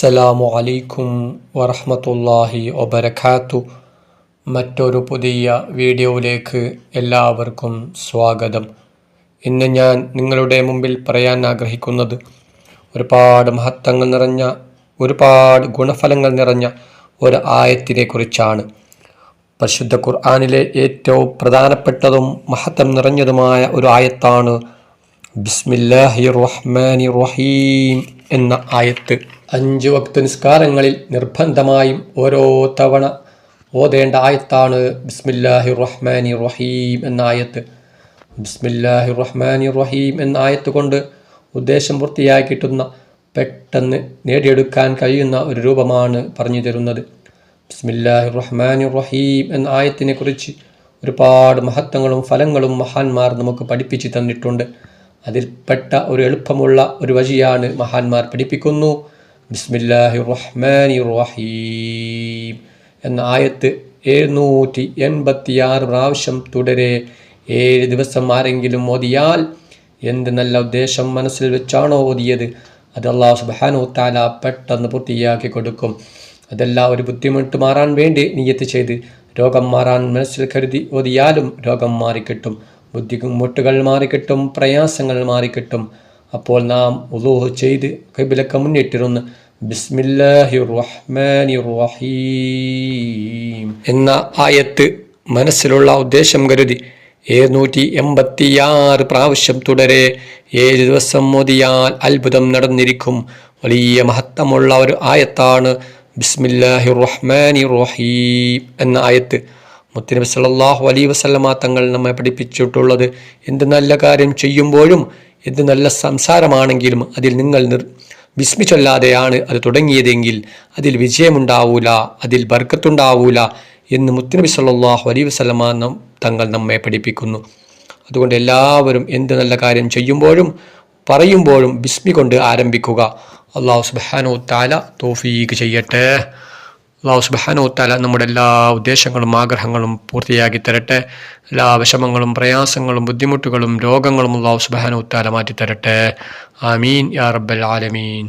അസ്സലാമു അലൈക്കും വറഹമത്തല്ലാഹി വബരക്കാത്തു മറ്റൊരു പുതിയ വീഡിയോയിലേക്ക് എല്ലാവർക്കും സ്വാഗതം. ഇന്ന് ഞാൻ നിങ്ങളുടെ മുമ്പിൽ പറയാൻ ആഗ്രഹിക്കുന്നത് ഒരുപാട് മഹത്വങ്ങൾ നിറഞ്ഞ ഒരുപാട് ഗുണഫലങ്ങൾ നിറഞ്ഞ ഒരു ആയത്തിനെ കുറിച്ചാണ് പരിശുദ്ധ ഖുർആാനിലെ ഏറ്റവും പ്രധാനപ്പെട്ടതും മഹത്വം നിറഞ്ഞതുമായ ഒരു ആയത്താണ് ബിസ്മില്ലാഹി റഹ്മാനി റഹീം എന്ന ആയത്ത് അഞ്ച് വക്ത നിസ്കാരങ്ങളിൽ നിർബന്ധമായും ഓരോ തവണ ഓതേണ്ട ആയത്താണ് ബിസ്മില്ലാഹി റഹ്മാനി റഹീം എന്ന ആയത്ത്. ബിസ്മില്ലാഹി റഹ്മാനി റഹീം എന്ന ആയത്ത് കൊണ്ട് ഉദ്ദേശം പൂർത്തിയായി കിട്ടുന്ന പെട്ടെന്ന് നേടിയെടുക്കാൻ കഴിയുന്ന ഒരു രൂപമാണ് പറഞ്ഞു തരുന്നത്. ബിസ്മില്ലാഹി റഹ്മാനി റഹീം എന്ന ആയത്തിനെ കുറിച്ച് ഒരുപാട് മഹത്വങ്ങളും ഫലങ്ങളും മഹാന്മാർ നമുക്ക് പഠിപ്പിച്ചു തന്നിട്ടുണ്ട്. അതിൽപ്പെട്ട ഒരു എളുപ്പമുള്ള ഒരു വഴിയാണ് മഹാന്മാർ പഠിപ്പിക്കുന്നു. റഹ്മാനി റഹീം എന്ന ആയത്ത് എഴുന്നൂറ്റി എൺപത്തിയാറ് പ്രാവശ്യം തുടരെ ഏഴ് ദിവസം ആരെങ്കിലും ഓതിയാൽ എന്ത് നല്ല ഉദ്ദേശം മനസ്സിൽ വെച്ചാണോ ഓതിയത്? അത് അള്ളാഹു സുബാനു താല പെട്ടെന്ന് പൂർത്തിയാക്കി കൊടുക്കും. അതെല്ലാം ഒരു ബുദ്ധിമുട്ട് മാറാൻ വേണ്ടി നീയത്ത് ചെയ്ത് രോഗം മാറാൻ മനസ്സിൽ കരുതി ഓതിയാലും രോഗം മാറിക്കിട്ടും. ബുദ്ധിമുട്ടുകൾ മാറിക്കിട്ടും പ്രയാസങ്ങൾ മാറിക്കിട്ടും. അപ്പോൾ നാം ഉലൂഹ് ചെയ്ത് കൈബിലൊക്കെ മുന്നിട്ടിരുന്ന് റഹീം എന്ന ആയത്ത് മനസ്സിലുള്ള ഉദ്ദേശം കരുതി. എഴുന്നൂറ്റി എൺപത്തിയാറ് പ്രാവശ്യം തുടരെ ഏഴ് ദിവസം മോദിയാൽ അത്ഭുതം നടന്നിരിക്കും. വലിയ മഹത്വമുള്ള ഒരു ആയത്താണ് ബിസ്മില്ലാഹി റഹ്മാനി റഹീം എന്ന ആയത്ത്. മുത്തനബി സല്ലാഹു അലൈ വസല്ലമ തങ്ങൾ നമ്മെ പഠിപ്പിച്ചിട്ടുള്ളത് എന്ത് നല്ല കാര്യം ചെയ്യുമ്പോഴും എന്ത് നല്ല സംസാരമാണെങ്കിലും അതിൽ നിങ്ങൾ നിർ വിസ്മിച്ചല്ലാതെയാണ് അത് തുടങ്ങിയതെങ്കിൽ അതിൽ വിജയമുണ്ടാവൂല അതിൽ ബർക്കത്തുണ്ടാവൂല എന്ന് മുത്തനബി സല്ലാഹു അലൈ വസല്ലമ തങ്ങൾ നമ്മെ പഠിപ്പിക്കുന്നു. അതുകൊണ്ട് എല്ലാവരും എന്ത് നല്ല കാര്യം ചെയ്യുമ്പോഴും പറയുമ്പോഴും ബിസ്മി കൊണ്ട് ആരംഭിക്കുക. അള്ളാഹു സുബാനോ താല തോഫീക്ക് ചെയ്യട്ടെ. അള്ളാഹു സുബാനോ താല നമ്മുടെ എല്ലാ ഉദ്ദേശങ്ങളും ആഗ്രഹങ്ങളും പൂർത്തിയാക്കി തരട്ടെ. എല്ലാ വിഷമങ്ങളും പ്രയാസങ്ങളും ബുദ്ധിമുട്ടുകളും രോഗങ്ങളും അള്ളാഹു സുബാനോ താല മാറ്റി തരട്ടെ ആമീൻ യാ റബ്ബൽ ആലമീൻ.